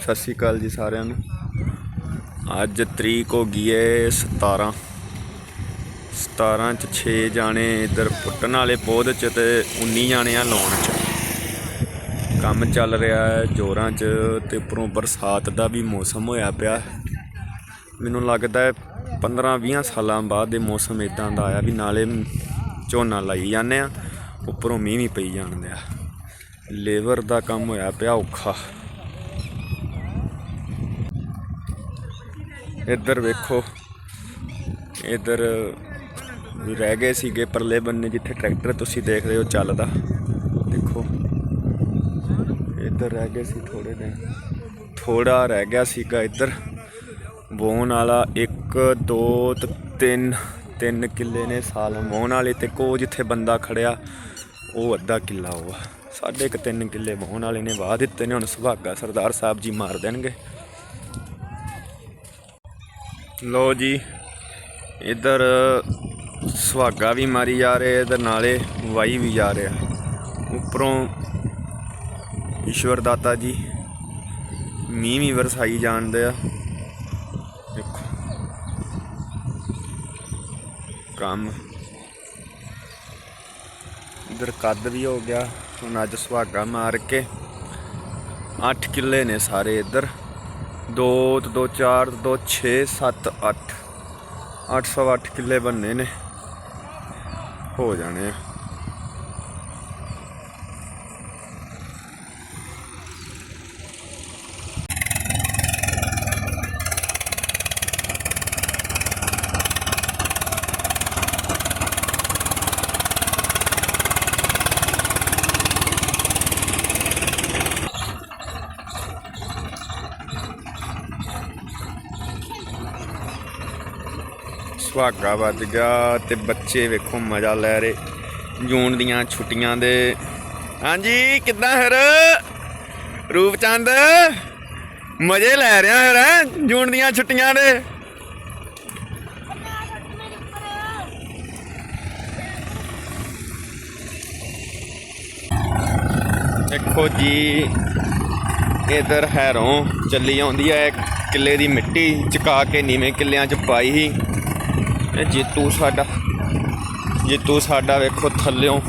ਸਤਿ ਸ਼੍ਰੀ ਅਕਾਲ ਜੀ ਸਾਰਿਆਂ ਨੂੰ। ਅੱਜ ਤਰੀਕ ਹੋ ਗਈ ਏ 17 17 ਚ 6 ਜਾਣੇ ਇਧਰ ਪੁੱਟਣ ਵਾਲੇ ਪੋਦ ਚ ਤੇ 19 ਜਾਣੇ ਆ ਲਾਉਣ ਚ। ਕੰਮ ਚੱਲ ਰਿਹਾ ਹੈ ਜੋਰਾਂ ਚ ਤੇ ਉੱਪਰੋਂ ਬਰਸਾਤ ਦਾ ਵੀ ਮੌਸਮ ਹੋਇਆ ਪਿਆ। ਮੈਨੂੰ ਲੱਗਦਾ ਹੈ 15 20 ਸਾਲਾਂ ਬਾਅਦ ਇਹ ਮੌਸਮ ਇਦਾਂ ਦਾ ਆਇਆ ਵੀ ਨਾਲੇ ਝੋਨਾ ਲਾਈ ਜਾਂਦੇ ਆ, ਉੱਪਰੋਂ ਮੀਂਹ ਵੀ ਪਈ ਜਾਂਦੇ ਆ। ਲੇਬਰ ਦਾ ਕੰਮ ਹੋਇਆ ਪਿਆ ਔਖਾ। ਇੱਧਰ ਵੇਖੋ। ਇੱਧਰ ਰਹਿ ਗਏ ਸੀਗੇ ਪਰਲੇ ਬੰਨੇ ਜਿੱਥੇ ਟਰੈਕਟਰ ਤੁਸੀਂ ਦੇਖ ਰਹੇ ਹੋ ਚੱਲਦਾ। ਦੇਖੋ। ਇੱਧਰ ਰਹਿ ਗਏ ਸੀ ਥੋੜੇ ਦਿਨ। ਥੋੜਾ ਰਹਿ ਗਿਆ ਸੀਗਾ ਇੱਧਰ। ਬੋਨ ਵਾਲਾ 1 2 3 ਤਿੰਨ ਕਿੱਲੇ ਨੇ ਸਾਲ। ਮੋਹਣ ਵਾਲੇ ਤੇ ਕੋ ਜਿੱਥੇ ਬੰਦਾ ਖੜਿਆ, ਉਹ ਅੱਧਾ ਕਿੱਲਾ ਉਹ ਆ। ਸਾਢੇ ਕੁ ਤਿੰਨ ਕਿੱਲੇ ਮੋਹਣ ਵਾਲੇ ਨੇ ਵਾਹ ਦਿੱਤੇ ਨੇ। ਹੁਣ ਸੁਭਾਗਾ ਸਰਦਾਰ ਸਾਹਿਬ ਜੀ ਮਾਰ ਦੇਣਗੇ। ਲੋ ਜੀ, ਇੱਧਰ ਸੁਹਾਗਾ ਵੀ ਮਾਰੀ ਜਾ ਰਹੇ ਇੱਧਰ ਨਾਲੇ ਵਾਈ ਵੀ ਜਾ ਰਿਹਾ। ਉੱਪਰੋਂ ਈਸ਼ਵਰ ਦਾਤਾ ਜੀ, ਮੀਂਹ ਵੀ ਵਰਸਾਈ ਜਾਣਦੇ ਆ। ਦੇਖੋ, ਕੰਮ। ਇਧਰ ਕੱਦ ਵੀ ਹੋ ਗਿਆ, ਹੁਣ ਅੱਜ ਸੁਹਾਗਾ ਮਾਰ ਕੇ 8 ਕਿੱਲੇ ਨੇ ਸਾਰੇ ਇੱਧਰ। 2 ਤੇ 2 4 2 6 7 8 808 ਕਿੱਲੇ ਬੰਨੇ ਨੇ। ਹੋ ਜਾਣੇ ਆ। ਸੁਹਾਗਾ ਵੱਜ ਗਿਆ ਤੇ ਬੱਚੇ ਵੇਖੋ ਮਜ਼ਾ ਲੈ ਰਹੇ। ਜੂਨ ਦੀਆਂ ਛੁੱਟੀਆਂ ਦੇ। ਹਾਂਜੀ, ਕਿੱਦਾਂ ਫਿਰ? ਰੂਪਚੰਦ, ਮਜ਼ੇ ਲੈ ਰਿਹਾ ਫਿਰ ਜੂਨ ਦੀਆਂ ਛੁੱਟੀਆਂ ਦੇ। ਦੇਖੋ ਜੀ, ਇਧਰ ਹੈਰੋਂ ਚੱਲੀ ਆਉਂਦੀ ਹੈ ਕਿੱਲੇ ਦੀ ਮਿੱਟੀ, ਚਕਾ ਕੇ ਨੀਵੇਂ ਕਿੱਲਿਆਂ 'ਚ ਪਾਈ ਸੀ। ਇਹ ਜੀਤੂ ਸਾਡਾ, ਜੇਤੂ ਸਾਡਾ ਵੇਖੋ ਥੱਲਿਓਂ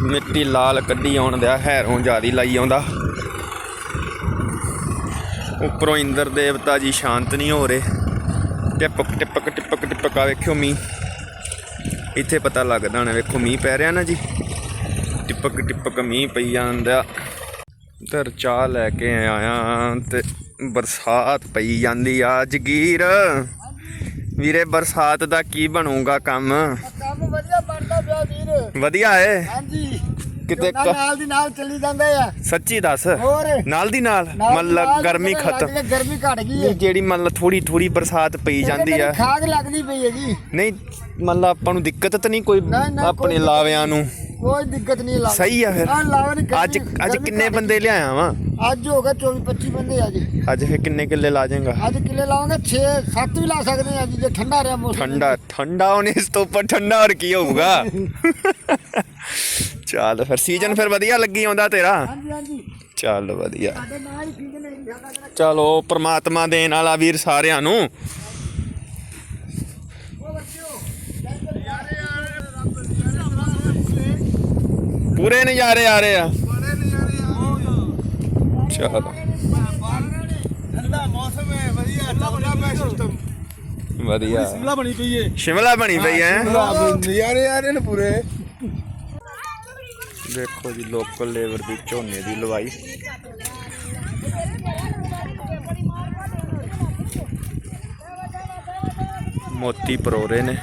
ਮਿੱਟੀ ਲਾਲ ਕੱਢੀ ਆਉਣ ਦਿਆ ਹੈਰੋਂ ਜਿਆਦੀ ਲਾਈ ਆਉਂਦਾ। ਉੱਪਰੋਂ ਇੰਦਰ ਦੇਵਤਾ ਜੀ ਸ਼ਾਂਤ ਨਹੀਂ ਹੋ ਰਹੇ। ਟਿਪਕ ਟਿਪਕ ਟਿਪਕ ਟਿਪਕ ਆ ਵੇਖਿਓ ਮੀਂਹ। ਇੱਥੇ ਪਤਾ ਲੱਗਦਾ ਨਾ ਵੇਖੋ ਮੀਂਹ ਪੈ ਰਿਹਾ ਨਾ ਜੀ। ਟਿਪਕ ਟਿਪਕ ਮੀਂਹ ਪਈ ਜਾਂਦਾ। ਧਰ ਚਾਹ ਲੈ ਕੇ ਆਇਆ ਤੇ ਬਰਸਾਤ ਪਈ ਜਾਂਦੀ ਆ ਜਗੀਰ। ਵੀਰੇ ਬਰਸਾਤ ਦਾ ਕੀ ਬਣੂਗਾ ਕੰਮ? ਕੰਮ ਵਧੀਆ ਬਣਦਾ ਪਿਆ ਵੀਰ। ਵਧੀਆ ਏ? ਹਾਂਜੀ। ਕਿਤੇ ਨਾਲ ਦੀ ਨਾਲ ਚੱਲੀ ਜਾਂਦਾ ਆ। ਸੱਚੀ ਦੱਸ? ਹੋਰ? ਨਾਲ ਦੀ ਨਾਲ? ਮਤਲਬ ਗਰਮੀ ਖਤਮ। ਗਰਮੀ ਘਟ ਗਈ ਹੈ ਜਿਹੜੀ ਮਤਲਬ ਥੋੜੀ ਥੋੜੀ ਬਰਸਾਤ ਪਈ ਜਾਂਦੀ ਆ। ਖਾਗ ਲੱਗਦੀ ਪਈ ਹੈ ਜੀ ਨਹੀਂ ਮਤਲਬ ਆਪਾਂ ਨੂੰ ਦਿੱਕਤ ਤਾਂ ਨਹੀਂ ਕੋਈ ਆਪਣੇ ਲਾਵਿਆਂ ਨੂੰ? ਕੋਈ ਦਿੱਕਤ ਨਹੀਂ ਲੱਗ ਸਹੀ ਆ ਫਿਰ। ਹਾਂ ਅੱਜ ਅੱਜ ਕਿੰਨੇ ਬੰਦੇ ਲਿਆਇਆ ਵਾਂ? ਅੱਜ ਹੋ ਗਏ 24 25 ਬੰਦੇ ਆ ਜੀ। ਅੱਜ ਫਿਰ ਕਿੰਨੇ ਕਿੱਲੇ ਲਾ ਜਾਏਗਾ? ਅੱਜ ਕਿੱਲੇ ਲਾਵਾਂਗੇ 6 7 ਵੀ ਲਾ ਸਕਦੇ ਆ ਜੀ ਜੇ ਠੰਡਾ ਰਿਹਾ ਮੌਸਮ। ਠੰਡਾ ਠੰਡਾ ਹੋਣੇ ਇਸ ਤੋਂ ਉੱਪਰ ਠੰਡਾ ਹੋਰ ਕੀ ਹੋਊਗਾ? ਚੱਲ ਫਿਰ ਸੀਜ਼ਨ ਫਿਰ ਵਧੀਆ ਲੱਗੀ ਆਉਂਦਾ ਤੇਰਾ? ਹਾਂਜੀ ਹਾਂਜੀ। ਚੱਲ ਵਧੀਆ। ਚਲੋ ਪ੍ਰਮਾਤਮਾ ਦੇਣ ਵਾਲਾ ਵੀਰ ਸਾਰਿਆਂ ਨੂੰ। ਪੂਰੇ ਨਜ਼ਾਰੇ ਆ ਰਹੇ ਆ। ਬੜੇ ਨਜ਼ਾਰੇ ਆ ਚਲੋ। ਠੰਡਾ ਮੌਸਮ ਹੈ ਵਧੀਆ ਚੱਲਦਾ ਪਿਆ ਸਿਸਟਮ ਵਧੀਆ ਸ਼ਿਮਲਾ ਬਣੀ ਪਈ ਏ ਸ਼ਿਮਲਾ ਬਣੀ ਪਈ। ਐ ਨਜ਼ਾਰੇ ਆ ਰਹੇ ਨੇ ਪੂਰੇ। ਦੇਖੋ ਜੀ ਲੋਕਲ ਲੇਬਰ ਦੀ ਝੋਨੇ ਦੀ ਲਵਾਈ। ਮੋਤੀ ਪਰੋਰੇ ਨੇ।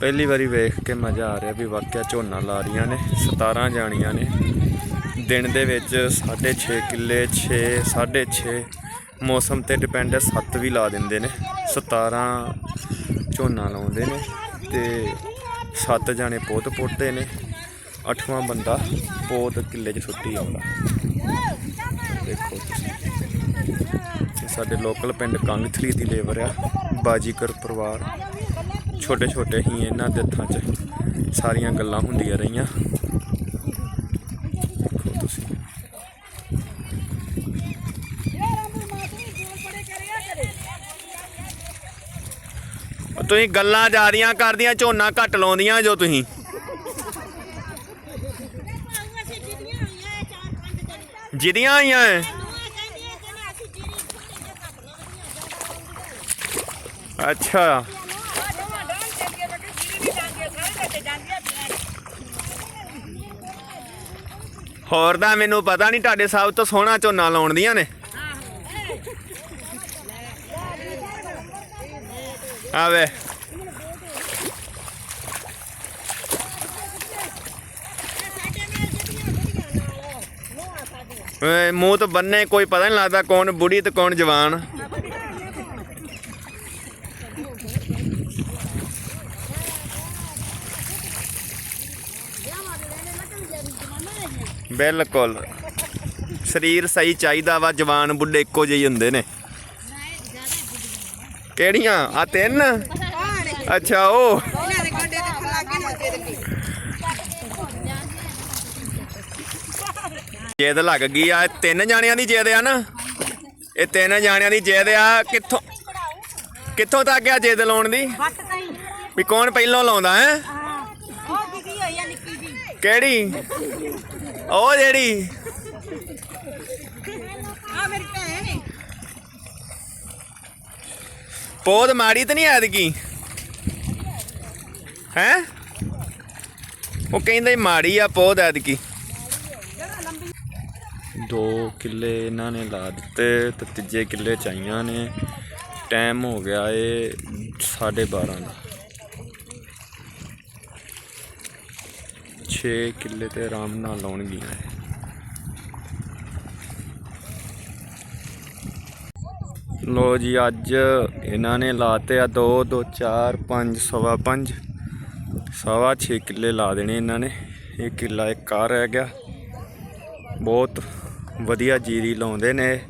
ਪਹਿਲੀ ਵਾਰੀ ਵੇਖ ਕੇ ਮਜ਼ਾ ਆ ਰਿਹਾ ਵੀ ਵਾਕਿਆ ਝੋਨਾ ਲਾ ਰਹੀਆਂ ਨੇ 17 ਜਾਣੀਆਂ ਨੇ। ਦਿਨ ਦੇ ਵਿੱਚ 6.5 ਕਿੱਲੇ 6 6.5 ਮੌਸਮ ਤੇ ਡਿਪੈਂਡ ਹੈ 7 ਵੀ ਲਾ ਦਿੰਦੇ ਨੇ। 17 ਝੋਨਾ ਲਾਉਂਦੇ ਨੇ ਤੇ 7 ਜਾਣੇ ਪੋਤ ਪੁੱਟਦੇ ਨੇ। ਅੱਠਵਾਂ ਬੰਦਾ ਪੋਤ ਕਿੱਲੇ 'ਚ ਛੁੱਟੀ ਆਉਂਦਾ। ਦੇਖੋ ਤੁਸੀਂ। ਸਾਡੇ ਲੋਕਲ ਪਿੰਡ ਕੰਗਥਲੀ ਦੀ ਲੇਬਰ ਆ ਬਾਜੀਕਰ ਪਰਿਵਾਰ। ਛੋਟੇ ਛੋਟੇ ਹੀ ਇਹਨਾਂ ਦੇ ਹੱਥਾਂ 'ਚ ਸਾਰੀਆਂ ਗੱਲਾਂ ਹੁੰਦੀਆਂ ਰਹੀਆਂ। ਤੁਸੀਂ। ਗੱਲਾਂ ਜਾ ਰਹੀਆਂ ਕਰਦੀਆਂ, ਝੋਨਾ ਘੱਟ ਲਾਉਂਦੀਆਂ ਜੋ ਤੁਸੀਂ। ਜਿਹਦੀਆਂ ਆਈਆਂ ਐ। ਅੱਛਾ। ਹੋਰ ਤਾਂ ਮੈਨੂੰ ਪਤਾ ਨਹੀਂ, ਤੁਹਾਡੇ ਸਭ ਤੋਂ ਸੋਹਣਾ ਝੋਨਾ ਲਾਉਣ ਦੀਆਂ ਨੇ। ਆਵੇ ਮੂੰਹ ਤੋਂ ਬੰਨੇ ਕੋਈ ਪਤਾ ਨਹੀਂ ਲੱਗਦਾ ਕੌਣ ਬੁੜੀ ਤੇ ਕੌਣ ਜਵਾਨ। ਬਿਲਕੁਲ। ਸਰੀਰ ਸਹੀ ਚਾਹੀਦਾ ਵਾ, ਜਵਾਨ ਬੁੱਢੇ ਇੱਕੋ ਜਿਹੇ ਹੀ ਹੁੰਦੇ ਨੇ। ਕਿਹੜੀਆਂ? ਆ ਤਿੰਨ? ਅੱਛਾ, ਉਹ। ਜਿੱਦ ਲੱਗ ਗਈ ਆ ਤਿੰਨ ਜਾਣਿਆਂ ਦੀ ਜਿੱਦ ਆ ਨਾ। ਇਹ ਤਿੰਨ ਜਾਣਿਆਂ ਦੀ ਜਿੱਦ ਆ, ਕਿੱਥੋਂ ਕਿੱਥੋਂ ਤੱਕ ਆ ਜਿੱਦ ਲਾਉਣ ਦੀ? ਵੀ ਕੌਣ ਪਹਿਲਾਂ ਲਾਉਂਦਾ, ਹੈ? ਕਿਹੜੀ? ਉਹ ਜਿਹੜੀ। ਆ ਮੇਰੀ ਭੈਣ ਹੈ ਪੋਦ ਮਾੜੀ ਤਾਂ ਨਹੀਂ ਐਤਕੀ? ਹੈ? ਉਹ ਕਹਿੰਦੇ ਮਾੜੀ ਆ ਪੋਦ ਐਤਕੀ। ਦੋ ਕਿੱਲੇ ਇਹਨਾਂ ਨੇ ਲਾ ਦਿੱਤੇ ਤੇ ਤੀਜੇ ਕਿੱਲੇ ਚਾਈਆਂ ਨੇ। ਟਾਈਮ ਹੋ ਗਿਆ ਏ 12:30 ਦਾ। 6 ਕਿੱਲੇ ਤੇ ਆਰਾਮ ਨਾਲ ਲਾਉਣਗੀਆਂ। ਇਹ। ਲੋ ਜੀ, ਅੱਜ ਇਹਨਾਂ ਨੇ ਲਾਤੇ ਆ 2 2 4 5 ਸਵਾ 5 ਸਵਾ 6 ਕਿੱਲੇ ਲਾ ਦੇਣੇ ਇਹਨਾਂ ਨੇ। ਇਹ ਕਿੱਲਾ ਇੱਕ ਆ ਰਹਿ ਗਿਆ। ਬਹੁਤ ਵਧੀਆ ਜੀਰੀ ਲਾਉਂਦੇ ਨੇ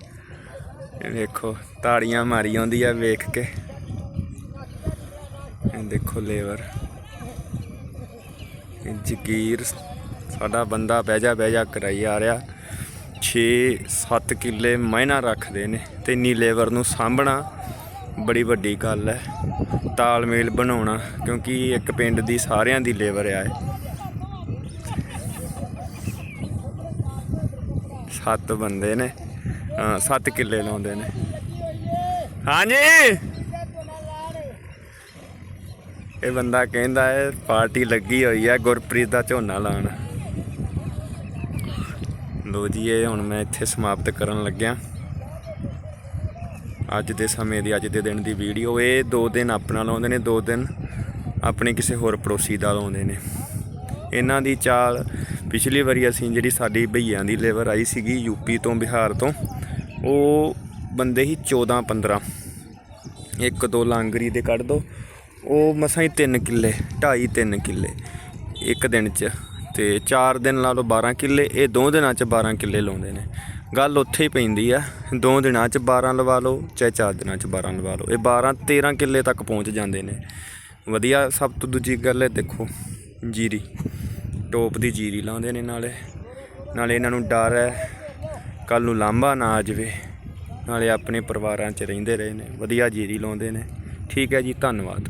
ਇਹ। ਦੇਖੋ ਤਾੜੀਆਂ ਮਾਰੀ ਆਉਂਦੀ ਆ ਵੇਖ ਕੇ। ਇਹ ਦੇਖੋ ਲੇਬਰ। ਇਹ ਸਾਡਾ ਬੰਦਾ ਬਹਿ ਜਾ ਬਹਿ ਜਾ ਕਰਾਈ ਆ ਰਿਹਾ। 6-7 ਕਿੱਲੇ ਮਹਿਨਾ ਰੱਖਦੇ ਨੇ ਤੇ ਇੰਨੀ ਲੇਬਰ ਨੂੰ ਸਾਂਭਣਾ ਬੜੀ ਵੱਡੀ ਗੱਲ ਹੈ। ਤਾਲਮੇਲ ਬਣਾਉਣਾ ਕਿਉਂਕਿ ਇੱਕ ਪਿੰਡ ਦੀ ਸਾਰਿਆਂ ਦੀ ਲੇਬਰ ਆ ਸੱਤ ਬੰਦੇ ਨੇ ਹਾਂ, ਸੱਤ ਕਿੱਲੇ ਲਾਉਂਦੇ ਨੇ। ਹਾਂਜੀ! ਇਹ ਬੰਦਾ ਕਹਿੰਦਾ ਹੈ, ਪਾਰਟੀ ਲੱਗੀ ਹੋਈ ਹੈ ਗੁਰਪ੍ਰੀਤ ਦਾ ਝੋਨਾ ਲਾਉਣ। ਲੋ ਜੀ, ਇਹ ਹੁਣ ਮੈਂ ਇੱਥੇ ਸਮਾਪਤ ਕਰਨ ਲੱਗਿਆ। ਅੱਜ ਦੇ ਸਮੇਂ ਦੀ, ਅੱਜ ਦੇ ਦਿਨ ਦੀ ਵੀਡੀਓ, ਇਹ ਦੋ ਦਿਨ ਆਪਣਾ ਲਾਉਂਦੇ ਨੇ, ਦੋ ਦਿਨ ਆਪਣੇ ਕਿਸੇ ਹੋਰ ਪੜੋਸੀ ਦਾ ਲਾਉਂਦੇ ਨੇ। ਇਹਨਾਂ ਦੀ ਚਾਲ, ਪਿਛਲੀ ਵਾਰੀ ਅਸੀਂ ਜਿਹੜੀ ਸਾਡੀ ਭਈਆਂ ਦੀ ਲੇਬਰ ਆਈ ਸੀਗੀ ਯੂਪੀ ਤੋਂ, ਬਿਹਾਰ ਤੋਂ, ਉਹ ਬੰਦੇ ਹੀ 14 15 ਇੱਕ ਦੋ ਲਾਂਗਰੀ ਦੇ ਕੱਢ ਦੋ ਉਹ ਮਸਾਂ ਹੀ 3 ਕਿੱਲੇ 2.5 3 ਕਿੱਲੇ, ਇੱਕ ਦਿਨ 'ਚ। ਤੇ 4 ਦਿਨ ਲਾ ਲਓ 12 ਕਿੱਲੇ, ਇਹ ਦੋ ਦਿਨਾਂ 'ਚ 12 ਕਿੱਲੇ ਲਾਉਂਦੇ ਨੇ। ਗੱਲ ਉੱਥੇ ਹੀ ਪੈਂਦੀ ਆ, ਦੋ ਦਿਨਾਂ 'ਚ 12 ਲਵਾ ਲਓ, ਚਾਹੇ 4 ਦਿਨਾਂ 'ਚ 12 ਲਵਾ ਲਓ। ਇਹ 12 13 ਕਿੱਲੇ ਤੱਕ ਪਹੁੰਚ ਜਾਂਦੇ ਨੇ। ਵਧੀਆ ਸਭ ਤੋਂ ਦੂਜੀ ਗੱਲ ਹੈ ਦੇਖੋ, ਜੀਰੀ। ਟੋਪ ਦੀ ਜੀਰੀ ਲਾਉਂਦੇ ਨੇ ਨਾਲੇ। ਨਾਲੇ ਇਹਨਾਂ ਨੂੰ ਡਰ ਹੈ ਕੱਲ ਨੂੰ ਲਾਂਭਾ ਨਾ ਆ ਜਾਵੇ। ਨਾਲੇ ਆਪਣੇ ਪਰਿਵਾਰਾਂ 'ਚ ਰਹਿੰਦੇ ਰਹੇ ਨੇ। ਵਧੀਆ ਜੀਰੀ ਲਾਉਂਦੇ ਨੇ। ਠੀਕ ਹੈ ਜੀ, ਧੰਨਵਾਦ।